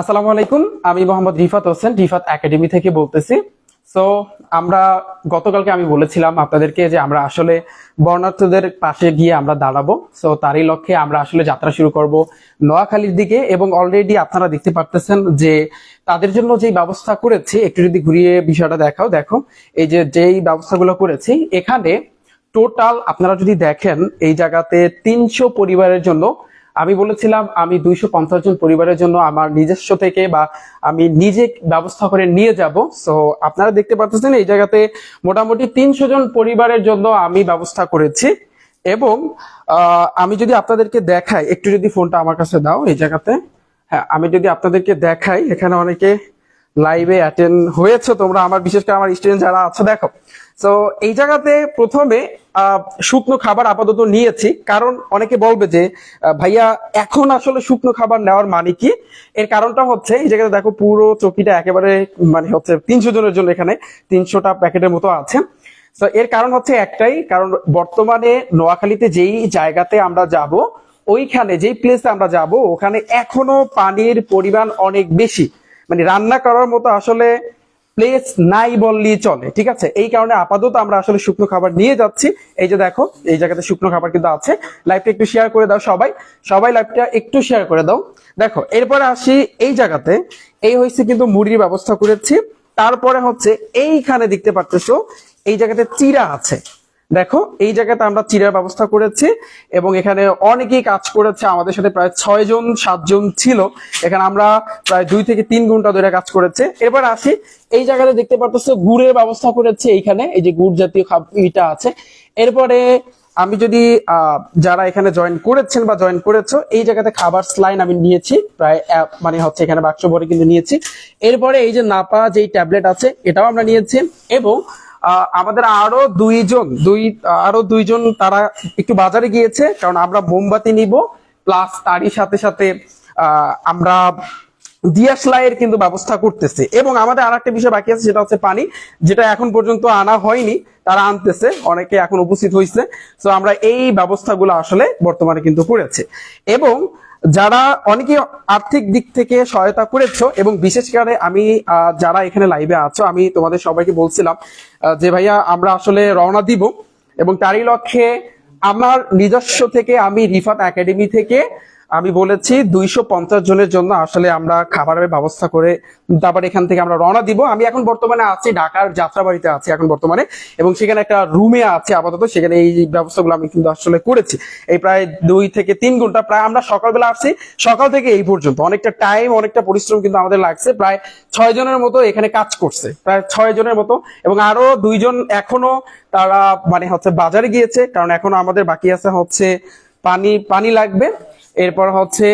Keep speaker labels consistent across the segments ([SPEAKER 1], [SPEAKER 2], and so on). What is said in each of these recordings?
[SPEAKER 1] আসসালামু আলাইকুম, আমি মোহাম্মদ রিফাত হোসেন, রিফাত একাডেমি থেকে বলতেছি। সো আমরা গতকালকে আমি বলেছিলাম আপনাদেরকে যে আমরা আসলে বর্ণার্থীদের পাশে গিয়ে আমরা দাঁড়াবো। সো তারই লক্ষ্যে আমরা আসলে যাত্রা শুরু করব নোয়াখালীর দিকে এবং অলরেডি আপনারা দেখতে পারতেছেন যে তাদের জন্য যেই ব্যবস্থা করেছি, একটু যদি ঘুরিয়ে বিষয়টা দেখাও, দেখো, এই যে যেই ব্যবস্থাগুলো করেছি, এখানে টোটাল আপনারা যদি দেখেন, এই জায়গাতে তিনশো পরিবারের জন্য আমি বলেছিলাম, আমি দুইশো পঞ্চাশ জন পরিবারের জন্য আমার নিজস্ব থেকে বা আমি নিজে ব্যবস্থা করে নিয়ে যাব। সো আপনারা দেখতে পাচ্ছেন এই জায়গাতে মোটামুটি তিনশো জন পরিবারের জন্য আমি ব্যবস্থা করেছি। এবং আমি যদি আপনাদেরকে দেখাই, একটু যদি ফোনটা আমার কাছে দাও এই জায়গাতে। হ্যাঁ আমি যদি আপনাদেরকে দেখাই, এখানে অনেকে লাইভে অ্যাটেন্ড হয়েছে তোমরা, আমার বিশেষ করে আমার স্টুডেন্ট যারা আছে, দেখো। তো এই জায়গাতে প্রথমে শুকনো খাবার আপাতত নিয়েছি। কারণ অনেকে বলবে যে ভাইয়া, এখন আসলে শুকনো খাবার নেওয়ার মানে কি? এর কারণটা হচ্ছে, এই জায়গাতে দেখো পুরো চকিটা একেবারে মানে হচ্ছে তিনশো জনের জন্য এখানে তিনশোটা প্যাকেটের মতো আছে। তো এর কারণ হচ্ছে একটাই, কারণ বর্তমানে নোয়াখালীতে যেই জায়গাতে আমরা যাব, ওইখানে যেই প্লেসে আমরা যাব, ওখানে এখনও পানির পরিমাণ অনেক বেশি। মানে রান্না করার মতো আসলে প্লেস নাই বললেই চলে, ঠিক আছে? এই কারণে আপাতত আমরা আসলে শুকনো খাবার নিয়ে যাচ্ছি। এই যে দেখো, এই জায়গাতে শুকনো খাবার কিন্তু আছে। লাইভটা একটু শেয়ার করে দাও সবাই। সবাই লাইভটা একটু শেয়ার করে দাও। দেখো, এরপরে আসি এই জায়গাতে। এই হয়েছে কিন্তু মুড়ির ব্যবস্থা করেছি। তারপরে হচ্ছে এইখানে দেখতে পাচ্ছ এই জায়গাতে চিরা আছে। দেখো, এই জায়গাতে আমরা চিরার ব্যবস্থা করেছি এবং এখানে অনেকেই কাজ করেছে। আমাদের সাথে প্রায় ছয় জন সাতজন ছিল। এখানে আমরা প্রায় দুই থেকে তিন ঘণ্টা ধরে কাজ করেছে। এবার আসি, এই জায়গাতে দেখতে পাচ্ছ গুড়ের ব্যবস্থা করেছে এইখানে, এই যে গুড় জাতীয় ইটা আছে। এরপরে আমি যদি যারা এখানে জয়েন করেছেন বা জয়েন করেছ, এই জায়গাতে খাবার স্লাইন আমি নিয়েছি, প্রায় মানে হচ্ছে এখানে বাক্স ভরে কিন্তু নিয়েছি। এরপরে এই যে নাপা যেই ট্যাবলেট আছে, এটাও আমরা নিয়েছি। এবং আমাদের আরও দুইজন, দুই, আরও দুইজন তারা একটু বাজারে গিয়েছে, কারণ আমরা মোমবাতি নিব প্লাস তারই সাথে সাথে আমরা দিয়াশলাইয়ের কিন্তু ব্যবস্থা করতেছে। এবং আমাদের আর একটা বিষয় বাকি আছে, সেটা হচ্ছে পানি, যেটা এখন পর্যন্ত আনা হয়নি, তারা আনতেছে, অনেকে এখন উপস্থিত হয়েছে তো আমরা এই ব্যবস্থাগুলো আসলে বর্তমানে কিন্তু করেছে। এবং যারা অনেকে আর্থিক দিক থেকে সহায়তা করেছ, এবং বিশেষ করে আমি যারা এখানে লাইভে আছো, আমি তোমাদের সবাইকে বলছিলাম যে ভাইয়া, আমরা আসলে রওনা দিব, এবং তারই লক্ষ্যে আমার নিজস্ব থেকে আমি রিফাত একাডেমি থেকে আমি বলেছি দুইশো পঞ্চাশ জনের জন্য আসলে আমরা খাবারের ব্যবস্থা করে তারপর এখান থেকে আমরা রওনা দিব। আমি এখন বর্তমানে আছি ঢাকার যাত্রাবাড়িতে আছি এখন বর্তমানে এবং সেখানে একটা রুমে আছে আপাতত। সেখানে এই ব্যবস্থাগুলো আমি কিন্তু আসলে করেছি। এই প্রায় দুই থেকে তিন ঘণ্টা প্রায় আমরা সকালবেলা আসছি। সকাল থেকে এই পর্যন্ত অনেকটা টাইম অনেকটা পরিশ্রম কিন্তু আমাদের লাগছে। প্রায় ছয় জনের মতো এখানে কাজ করছে। প্রায় ছয় জনের মতো এবং আরও দুইজন এখনও তারা মানে হচ্ছে বাজারে গিয়েছে। কারণ এখনও আমাদের বাকি আছে হচ্ছে পানি পানি লাগবে। এরপর হচ্ছে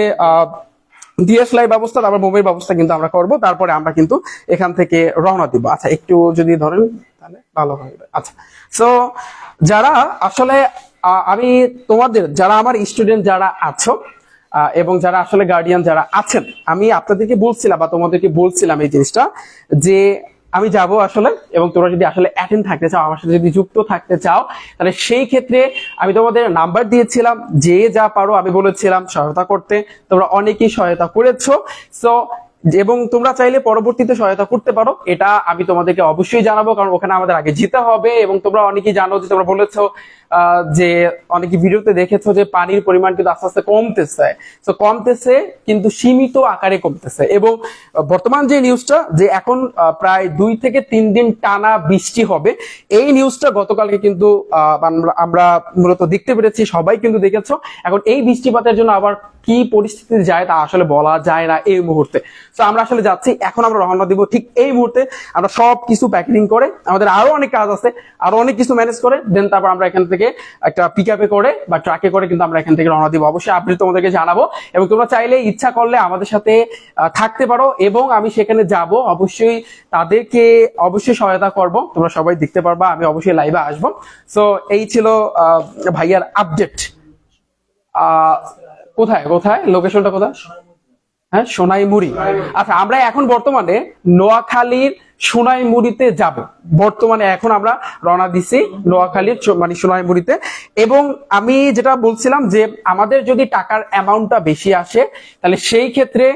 [SPEAKER 1] ডিএসএলআই ব্যবস্থা, তারপর মোবাইল ব্যবস্থা কিন্তু আমরা করব। তারপরে আমরা কিন্তু এখান থেকে রওনা দিব। আচ্ছা একটু যদি ধরেন, তাহলে ভালো হবে আচ্ছা সো যারা আসলে আমি তোমাদের, যারা আমার স্টুডেন্ট যারা আছো এবং যারা আসলে গার্ডিয়ান যারা আছেন, আমি আপনাদেরকে বলছিলাম বা তোমাদেরকে বলছিলাম এই জিনিসটা যে আমি যাব আসলে, এবং তোমরা যদি আসলে অ্যাটেন্ড থাকতে চাও, আমার সাথে যদি যুক্ত থাকতে চাও, তাহলে সেই ক্ষেত্রে আমি তোমাদের নাম্বার দিয়েছিলাম, যে যা পারো আমি বলেছিলাম, সহায়তা করতে। তোমরা অনেকেই সহায়তা করেছ। সো এবং তোমরা চাইলে পরবর্তীতে সহায়তা করতে পারো। এটা আমি তোমাদেরকে অবশ্যই জানাব, কারণ ওখানে আমাদের আগে যেতে হবে এবং তোমরা অনেকেই জানো যে, তোমরা বলেছ যে অনেকে ভিডিওতে দেখেছ যে পানির পরিমাণ কিন্তু আস্তে আস্তে কমতেছে। তো কমতেছে, কিন্তু সীমিত আকারে কমতেছে। এবং বর্তমান যে নিউজটা, যে এখন প্রায় দুই থেকে তিন দিন টানা বৃষ্টি হবে, এই নিউজটা গতকালকে কিন্তু আমরা মূলত দেখতে পেরেছি, সবাই কিন্তু দেখেছ। এখন এই বৃষ্টিপাতের জন্য আবার কি পরিস্থিতি যায় তা আসলে বলা যায় না এই মুহূর্তে। তো আমরা আসলে যাচ্ছি, এখন আমরা রওনা দিব ঠিক এই মুহূর্তে। আমরা সব কিছু প্যাকেটিং করে, আমাদের আরও অনেক কাজ আছে, আরও অনেক কিছু ম্যানেজ করে দেন তারপর আমরা এখান থেকে একটা পিক করে বা ট্রাকে করে কিন্তু আমরা এখান থেকে রওনা দিব। অবশ্যই আপডেট তোমাদেরকে জানাব এবং তোমরা চাইলে ইচ্ছা করলে আমাদের সাথে থাকতে পারো এবং আমি সেখানে যাব। অবশ্যই তাদেরকে অবশ্যই সহায়তা করব। তোমরা সবাই দেখতে পারবা, আমি অবশ্যই লাইভে আসব। সো এই ছিল ভাইয়ার আপডেট কোথায় কোথায়? লোকেশনটা কোথায়? হ্যাঁ সোনাইমুড়ি। আচ্ছা আমরা এখন বর্তমানে নোয়াখালীর সোনাইমুড়িতে যাব। বর্তমানে এখন আমরা রওনা দিছি নোয়াখালীর মানে সোনাইমুড়িতে। এবং আমি যেটা বলছিলাম যে আমাদের যদি টাকার অ্যামাউন্টটা বেশি আসে, তাহলে সেই ক্ষেত্রে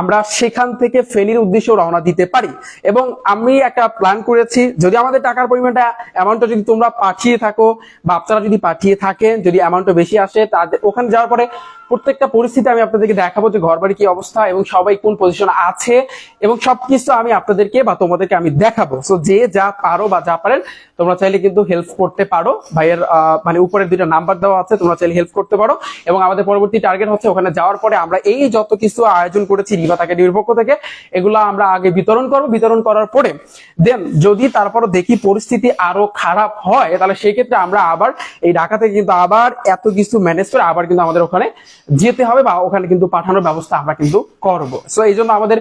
[SPEAKER 1] আমরা সেখান থেকে ফেনীর উদ্দেশ্যে রওনা দিতে পারি। এবং আমি একটা প্ল্যান করেছি, যদি আমাদের টাকার পরিমাণটা, অ্যামাউন্টটা যদি তোমরা পাঠিয়ে থাকো, বা আপনারা যদি পাঠিয়ে থাকেন, যদি অ্যামাউন্টটা বেশি আসে, তাদের ওখানে যাওয়ার পরে প্রত্যেকটা পরিস্থিতি আমি আপনাদেরকে দেখাবো যে ঘর বাড়ি কি অবস্থা, এবং সবাই কোন পজিশন আছে, এবং সবকিছু আমি আপনাদেরকে বা তোমাদেরকে আমি দেখাবো। সো যে যা পারো বা যা পারেন, তোমরা চাইলে কিন্তু হেল্প করতে পারো। ভাইয়ের মানে উপরের দুইটা নাম্বার দেওয়া আছে, তোমরা চাইলে হেল্প করতে পারো। এবং আমাদের পরবর্তী টার্গেট হচ্ছে ওখানে যাওয়ার পরে আমরা এই যত কিছু আয়োজন করেছি রিভাত একাডেমির পক্ষ থেকে, এগুলো আমরা আগে বিতরণ করব। বিতরণ করার পরে দেন যদি তারপর দেখি পরিস্থিতি আরও খারাপ হয়, তাহলে সেই ক্ষেত্রে আমরা আবার এই ঢাকা থেকে কিন্তু আবার এত কিছু ম্যানেজ করে আবার কিন্তু আমাদের ওখানে যেতে হবে বা ওখানে কিন্তু পাঠানোর ব্যবস্থা আমরা কিন্তু করব। সো এই জন্য আমাদের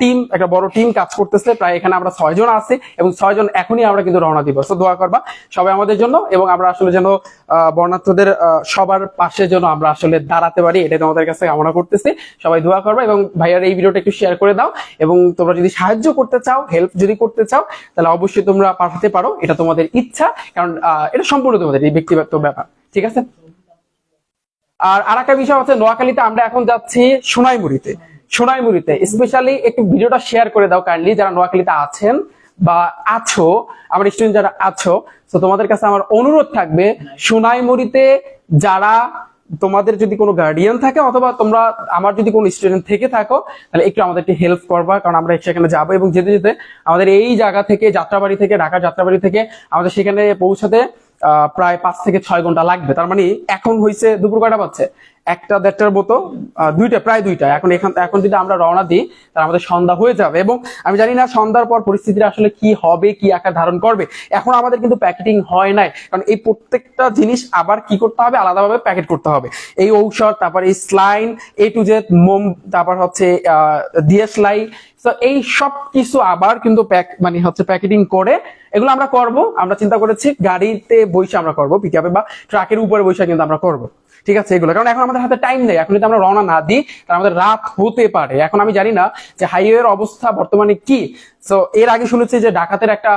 [SPEAKER 1] টিম একটা বড় টিম কাজ করতেছে। প্রায় এখানে আমরা ছয়জন আছি এবং ছয়জন এখনই আমরা কিন্তু রওনা দিব। সো দোয়া করবা সবাই আমাদের জন্য এবং আমরা আসলে যেন বর্ণার্থদের সবার পাশে যেন আমরা আসলে দাঁড়াতে পারি এটা তোমাদের কাছে কামনা করতেছি। সবাই দোয়া করবা এবং ভাইয়ার এই ভিডিওটা একটু শেয়ার করে দাও এবং তোমরা যদি সাহায্য করতে চাও হেল্প যদি করতে চাও, তাহলে অবশ্যই তোমরা পাঠাতে পারো, এটা তোমাদের ইচ্ছা, কারণ এটা সম্পূর্ণ তোমাদের, এই ব্যক্তিগত ব্যাপার, ঠিক আছে? আর আরেকটা বিষয় হচ্ছে, নোয়াখালীতে আমরা এখন যাচ্ছি সোনাইমুড়িতে। সোনাইমুড়িতে। স্পেশালি একটু ভিডিওটা শেয়ার করে দাও কাইন্ডলি যারা নোয়াখালীতে আছেন বা আছো, আমার স্টুডেন্ট যারা আছো তো তোমাদের কাছে আমার অনুরোধ থাকবে, সোনাইমুড়িতে যারা তোমাদের যদি কোনো গার্ডিয়ান থাকে অথবা তোমরা আমার যদি কোনো স্টুডেন্ট থেকে থাকো, তাহলে একটু আমাদেরকে হেল্প করবা, কারণ আমরা সেখানে যাব এবং যেতে যেতে আমাদের এই জায়গা থেকে, যাত্রাবাড়ি থেকে ঢাকা যাত্রাবাড়ি থেকে আমাদের সেখানে পৌঁছাতে প্রায় পাঁচ থেকে ছয় ঘণ্টা লাগবে। তার মানে এখন হয়েছে দুপুর কয়টা পাচ্ছে একটা দেড়টার মতো দুইটা, প্রায় দুইটা। এখন এখান এখন যদি আমরা রওনা দিই, তাহলে আমাদের সন্ধ্যা হয়ে যাবে এবং আমি জানি না সন্ধ্যার পর পরিস্থিতিটা আসলে কি হবে, কি আকার ধারণ করবে। এখন আমাদের কিন্তু প্যাকেটিং হয় নাই। কারণ এই প্রত্যেকটা জিনিস আবার কি করতে হবে? আলাদাভাবে প্যাকেট করতে হবে। এই ঔষধ, তারপর এই স্লাইন এ টু জেড মোম, তারপর হচ্ছে ডিএসলাই তো এই সব কিছু আবার কিন্তু প্যাক মানে হচ্ছে প্যাকেটিং করে এগুলো আমরা করব। আমরা চিন্তা করেছি গাড়িতে বসে আমরা করব পিকআপে বা ট্রাকের উপরে বসে কিন্তু আমরা করব। ঠিক আছে, এগুলো। কারণ এখন আমাদের হাতে টাইম নেই। এখন যদি আমরা রওনা না দিই, তাহলে আমাদের রাত হতে পারে। এখন আমি জানি না যে হাইওয়ের অবস্থা বর্তমানে কি। সো এর আগে শুনেছি যে ডাকাতের একটা,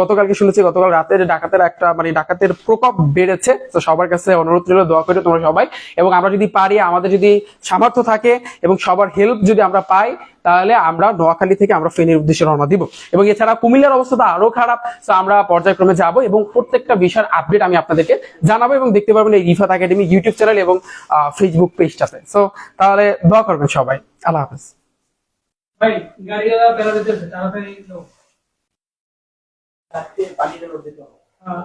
[SPEAKER 1] গতকালকে শুনেছি, গতকাল রাতে যে ডাকাতের একটা মানে ডাকাতের প্রকোপ বেড়েছে। তো সবার কাছে অনুরোধ রইল, দোয়া করে তোমরা সবাই। এবং আমরা যদি পারি, আমাদের যদি সামর্থ্য থাকে, এবং সবার হেল্প যদি আমরা পাই, তাহলে আমরা নোয়াখালী থেকে আমরা ফেনীর উদ্দেশ্যে রওনা দিব। এবং এছাড়া কুমিল্লার অবস্থা তো আরও খারাপ। তো আমরা পর্যায়ক্রমে যাব এবং প্রত্যেকটা বিষয়ের আপডেট আমি আপনাদেরকে জানাব এবং দেখতে পারবেন এই রিফাত একাডেমি ইউটিউব চ্যানেল এবং ফেসবুক পেজটাতে সো তাহলে দোয়া করবেন সবাই। আল্লাহ হাফেজ।
[SPEAKER 2] ভাই গাড়িওয়ালা বেলা দিতেছে তাড়াতাড়ি লোক
[SPEAKER 3] পানিটা দিতে
[SPEAKER 2] হ্যাঁ